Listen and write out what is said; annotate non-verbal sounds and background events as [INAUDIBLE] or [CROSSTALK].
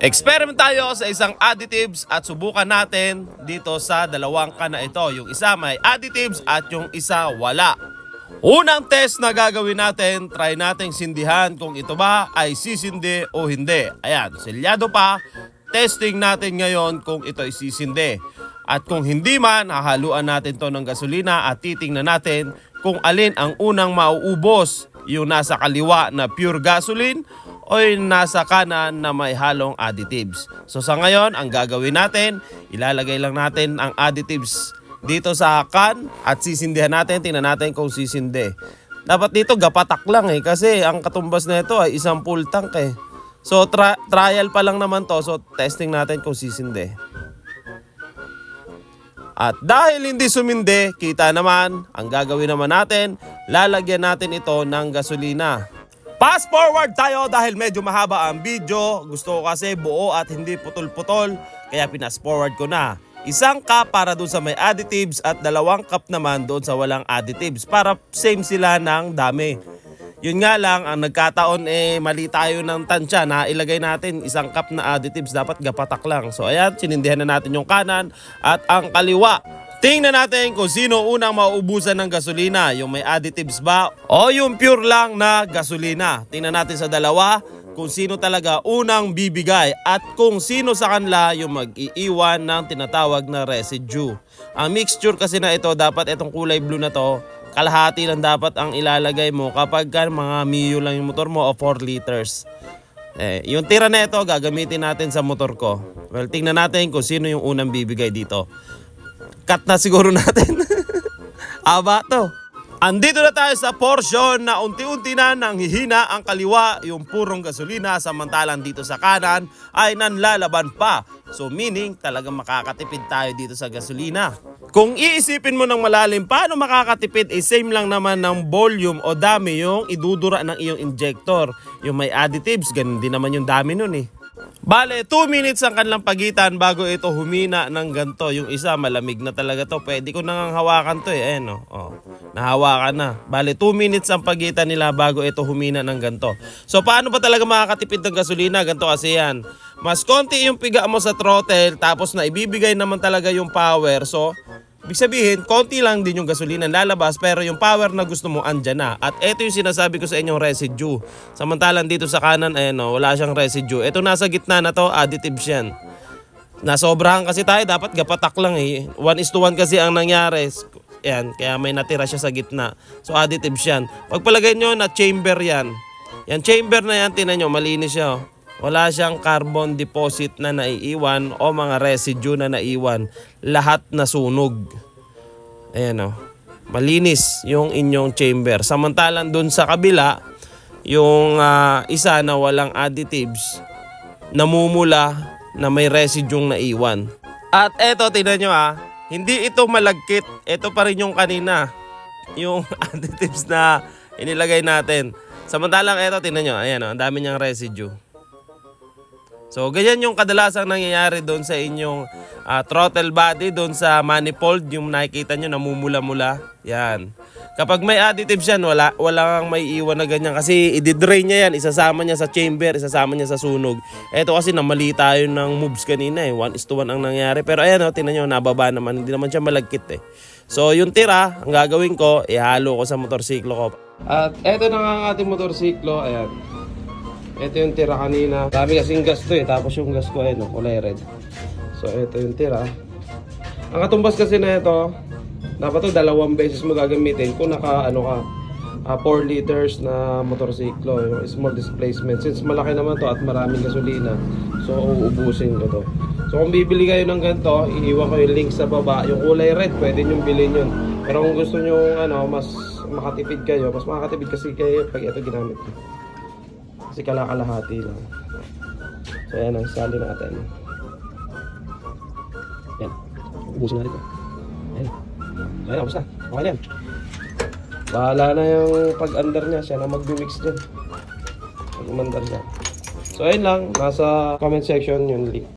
Experiment tayo sa isang additives at subukan natin dito sa dalawang can na ito. Yung isa may additives at yung isa wala. Unang test na gagawin natin, try nating sindihan kung ito ba ay sisindi o hindi. Ayan, selyado pa. Testing natin ngayon kung ito ay sisindi. At kung hindi man, hahaluan natin to ng gasolina at titingnan natin kung alin ang unang mauubos. Yung nasa kaliwa na pure gasoline o nasa kanan na may halong additives. So sa ngayon, ang gagawin natin, ilalagay lang natin ang additives dito sa can at sisindihan natin, tingnan natin kung sisindi. Dapat dito gapatak lang eh kasi ang katumbas na ito ay isang full tank eh. So tra- trial pa lang naman to, so testing natin kung sisindi. At dahil hindi sumindi, kita naman, ang gagawin naman natin, lalagyan natin ito ng gasolina. Fast forward tayo dahil medyo mahaba ang video. Gusto ko kasi buo at hindi putol-putol, kaya pinas forward ko na. Isang cup para doon sa may additives at dalawang cup naman doon sa walang additives para same sila ng dami. Yun nga lang, ang nagkataon eh mali tayo ng tansya na ilagay natin isang cup na additives, dapat gapatak lang. So ayan, sinindihan na natin yung kanan at ang kaliwa. Tingnan natin kung sino unang mauubusan ng gasolina, yung may additives ba o yung pure lang na gasolina. Tingnan natin sa dalawa kung sino talaga unang bibigay at kung sino sa kanila yung mag-iiwan ng tinatawag na residue. Ang mixture kasi na ito, dapat itong kulay blue na to, kalahati lang dapat ang ilalagay mo kapag ka mga Mio lang yung motor mo o 4 liters. Eh, yung tira na ito, gagamitin natin sa motor ko. Well, tingnan natin kung sino yung unang bibigay dito. Cut na siguro natin. [LAUGHS] Aba to. Andito na tayo sa portion na unti-unti na nang hihina ang kaliwa, yung purong gasolina, samantalang dito sa kanan ay nanlalaban pa. So meaning talagang makakatipid tayo dito sa gasolina. Kung iisipin mo ng malalim, paano makakatipid? Eh same lang naman ng volume o dami yung idudura ng iyong injector. Yung may additives, ganun din naman yung dami nun eh. Bale, 2 minutes ang kanilang pagitan bago ito humina ng ganto. Yung isa, malamig na talaga to. Pwede ko nang hawakan to eh. Ayan oh. oh. Nahawakan na. Bale, 2 minutes ang pagitan nila bago ito humina ng ganto. So, paano ba talaga makakatipid ng gasolina? Ganto kasi yan. Mas konti yung piga mo sa throttle, tapos na ibibigay naman talaga yung power. So, Ibig sabihin, konti lang din yung gasolina lalabas pero yung power na gusto mo andyan na. At ito yung sinasabi ko sa inyong residue. Samantalang dito sa kanan, ayan o, wala siyang residue. Ito nasa gitna na to, additives yan. Nasobrahan kasi tayo, dapat gapatak lang eh. 1 is to 1 kasi ang nangyari. Yan, kaya may natira siya sa gitna. So additives yan. Pagpalagay nyo na chamber yan. Yan chamber na yan, tinan nyo, malinis siya. oh. Wala siyang carbon deposit na naiiwan o mga residue na naiwan. Lahat nasunog. Ayan o. Malinis yung inyong chamber. Samantalang dun sa kabila, yung ah, isa na walang additives, namumula na may residue naiwan. At eto, tingnan nyo ah, hindi ito malagkit. Ito pa rin yung kanina. Yung [LAUGHS] additives na inilagay natin. Samantalang eto, tingnan nyo, ayan o, ang dami niyang residue. So, ganyan yung kadalasang nangyayari doon sa inyong ah, throttle body, doon sa manifold, yung nakikita nyo namumula-mula. Yan. Kapag may additives yan, wala, walang may iwan na ganyan. Kasi i-drain niya yan, isasama niya sa chamber, isasama niya sa sunog. Eto kasi namali tayo ng moves kanina eh. 1 is to 1 ang nangyari. Pero ayan o, tinan nyo, nababa naman. Hindi naman siya malagkit eh. So, yung tira, ang gagawin ko, ihalo ko sa motorsiklo ko. At eto na nga ating motorsiklo. Ayan. Ito yung tira kanina. Dami kasing gas to eh. Tapos yung gas ko ay no, kulay red. So ito yung tira. Ang katumbas kasi na ito, dapat to dalawang beses mo gagamitin kung naka ano ka, ah, 4 liters na motorsiklo, yung small displacement. Since malaki naman to at maraming gasolina, so uubusin ko to. So kung bibili kayo ng ganito, iiwan ko yung link sa baba. Yung kulay red, pwede nyo bilhin yun. Pero kung gusto nyo ano, mas makatipid kayo, mas makakatipid kasi kayo pag ito ginamit ko. Kasi kalakalahati lang. So ayan ang sali natin. Yan. Ubusin natin ito. Ayan. Ayan, basta. Okay na yan. Bahala na yung pag-under niya. Siya na mag-mix dyan. Pag umandar siya. So ayun lang. Nasa comment section yung link.